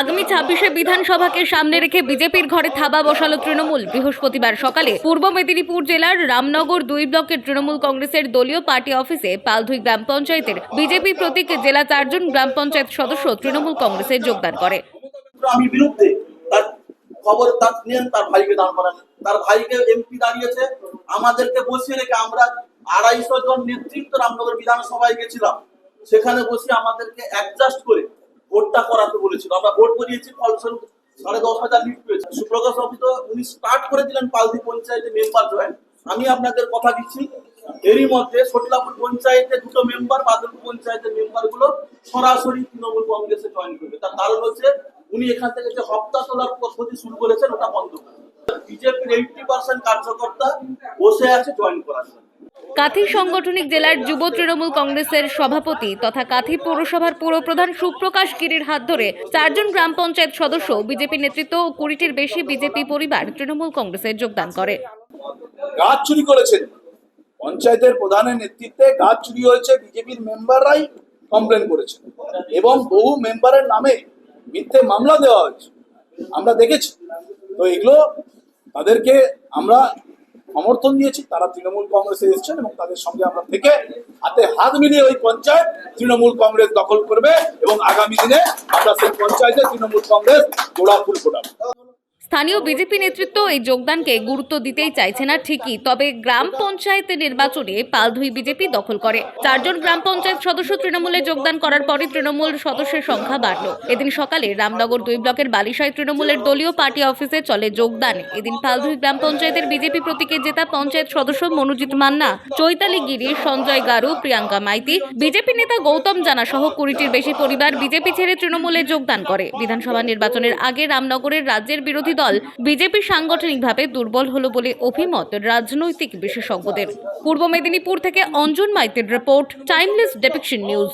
আগামী ছাব্বিশে বিধানসভাকে সামনে রেখে বিজেপির ঘরে থাবা বসালো তৃণমূল। বৃহস্পতিবার সকালে পূর্ব মেদিনীপুর জেলার রামনগর দুই ব্লকের তৃণমূল কংগ্রেসের দলীয় পার্টি অফিসে পালধুই গ্রাম পঞ্চায়েতের বিজেপি প্রতীক জেলা চারজন গ্রাম পঞ্চায়েত সদস্য তৃণমূল কংগ্রেসে যোগদান করে। আমি বিরুদ্ধে তার খবর, তার নেন তার ভাইকে দান করান তার ভাইকে এমপি দাঁড়িয়েছে। আমাদেরকে বসিয়ে রেখে আমরা আড়াইশো জন নেতৃত্ব রামনগর বিধানসভায় গেছিলাম। সেখানে বসে আমাদেরকে অ্যাডজাস্ট করে করাতে বলেছিল আমরা ভোট করিয়েছি ফলস্বরূপ সাড়ে দশ হাজার লিট পেয়েছে। সুপ্রকাশ তো উনি স্টার্ট করে দিলেন পালদি পঞ্চায়েতে মেম্বার জয়েন আমি আপনাদের কথা দিচ্ছি, এরই মধ্যে সটলাপুর পঞ্চায়েতে দুটো মেম্বার বাদলপুর পঞ্চায়েতের মেম্বারগুলো সরাসরি তৃণমূল কংগ্রেসে জয়েন করবে। তার কারণ হচ্ছে উনি এখান থেকে যে হপ্তা তোলার পদ্ধতি শুরু করেছেন, ওটা বন্ধ। করবে বিজেপির এইটটি পার্সেন্ট কার্যকর্তা বসে আছে জয়েন করার জন্য। কাথি সাংগঠনিক জেলার যুব তৃণমূল কংগ্রেসের সভাপতি তথা কাথি পৌরসভার পৌরপ্রধান সুপ্রকাশ গিরির হাত ধরে চারজন গ্রাম পঞ্চায়েত সদস্য, বিজেপি নেতৃত্ব ও কুড়িটির বেশি বিজেপি পরিবার তৃণমূল কংগ্রেসে যোগদান করে। গাছ চুরি করেছেন। পঞ্চায়েতের প্রধানের নেতৃত্বে গাছ চুরি হয়েছে, বিজেপির মেম্বাররাই কমপ্লেন করেছেন। এবং বহু মেম্বারের নামে মিথ্যে মামলা দেওয়া হয়েছে। আমরা দেখেছি। তো এগুলো তাদেরকে আমরা সমর্থন দিয়েছি তারা তৃণমূল কংগ্রেসে এসেছেন এবং তাদের সঙ্গে আমরা থেকে হাতে হাত মিলিয়ে ওই পঞ্চায়েত তৃণমূল কংগ্রেস দখল করবে এবং আগামী দিনে আমরা সেই পঞ্চায়েতে তৃণমূল কংগ্রেস গোড়া ফুল ফোটাবো। স্থানীয় বিজেপি নেতৃত্ব এই যোগদানকে গুরুত্ব দিতেই চাইছে না ঠিকই, তবে গ্রাম পঞ্চায়েত নির্বাচনে পালধুই বিজেপি দখল করে। চারজন গ্রাম পঞ্চায়েত সদস্য তৃণমূলে যোগদান করার পরে তৃণমূল সদস্যের সংখ্যা বাড়ল। এদিন সকালে রামনগর দুই ব্লকের বালিশায় তৃণমূলের দলীয় পার্টি অফিসে চলে যোগদান। এদিন পালধুই গ্রাম পঞ্চায়েতের বিজেপি প্রতীকে জেতা পঞ্চায়েত সদস্য মনোজিৎ মান্না, চৈতালি গিরি, সঞ্জয় গারু, প্রিয়াঙ্কা মাইতি, বিজেপি নেতা গৌতম জানা সহ কুড়িটির বেশি পরিবার বিজেপি ছেড়ে তৃণমূলে যোগদান করে। বিধানসভা নির্বাচনের আগে রামনগরের রাজ্যের বিরোধী দল বিজেপি সাংগঠনিকভাবে দুর্বল হলো বলে অভিমত রাজনৈতিক বিশেষজ্ঞদের। পূর্ব মেদিনীপুর থেকে অঞ্জন মাইতির রিপোর্ট টাইমলেস ডেপিকশন নিউজ